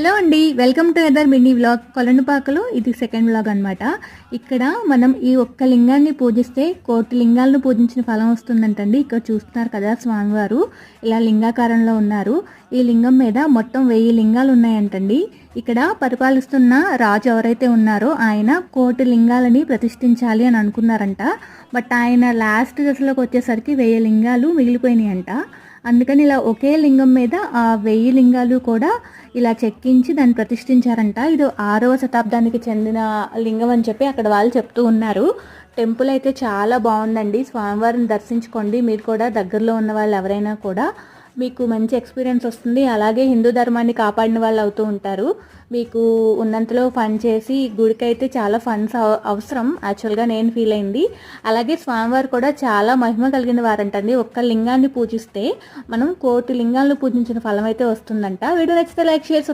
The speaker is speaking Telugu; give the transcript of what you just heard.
హలో అండి వెల్కమ్ టు ఎదర్ మినీ వ్లాగ్. కొలనుపాకలో ఇది సెకండ్ వ్లాగ్ అనమాట ఇక్కడ మనం ఈ ఒక్క లింగాన్ని పూజిస్తే కోటి లింగాలను పూజించిన ఫలం వస్తుందంటండి. ఇక్కడ చూస్తున్నారు కదా స్వామివారు. ఇలా లింగాకారంలో ఉన్నారు. ఈ లింగం మీద మొత్తం వెయ్యి లింగాలు ఉన్నాయంటండి. ఇక్కడ పరిపాలిస్తున్న రాజు ఎవరైతే ఉన్నారో ఆయన కోటి లింగాలని ప్రతిష్ఠించాలి అని అనుకున్నారంట. బట్ ఆయన లాస్ట్ దశలోకి వచ్చేసరికి వెయ్యి లింగాలు మిగిలిపోయినాయి అంట అందుకని ఇలా ఒకే లింగం మీద ఆ వెయ్యి లింగాలు కూడా ఇలా చెక్కించి దాన్ని ప్రతిష్ఠించారంట. ఇది ఆరవ శతాబ్దానికి చెందిన లింగం అని చెప్పి అక్కడ వాళ్ళు చెప్తూ ఉన్నారు. టెంపుల్ అయితే చాలా బాగుందండి. స్వామివారిని దర్శించుకోండి. మీరు కూడా దగ్గరలో ఉన్న వాళ్ళు ఎవరైనా కూడా మీకు మంచి ఎక్స్పీరియన్స్ వస్తుంది. అలాగే హిందూ ధర్మాన్ని కాపాడిన వాళ్ళు అవుతూ ఉంటారు. మీకు ఉన్నంతలో ఫన్ చేసి గుడికి అయితే చాలా ఫండ్స్ అవసరం. యాక్చువల్గా నేను ఫీల్ అయింది. అలాగే స్వామివారు కూడా చాలా మహిమ కలిగిన వారంటండి. ఒక్క లింగాన్ని పూజిస్తే మనం కోటి లింగాలను పూజించిన ఫలం అయితే వస్తుందంట. వీడియో నచ్చితే లైక్ షేర్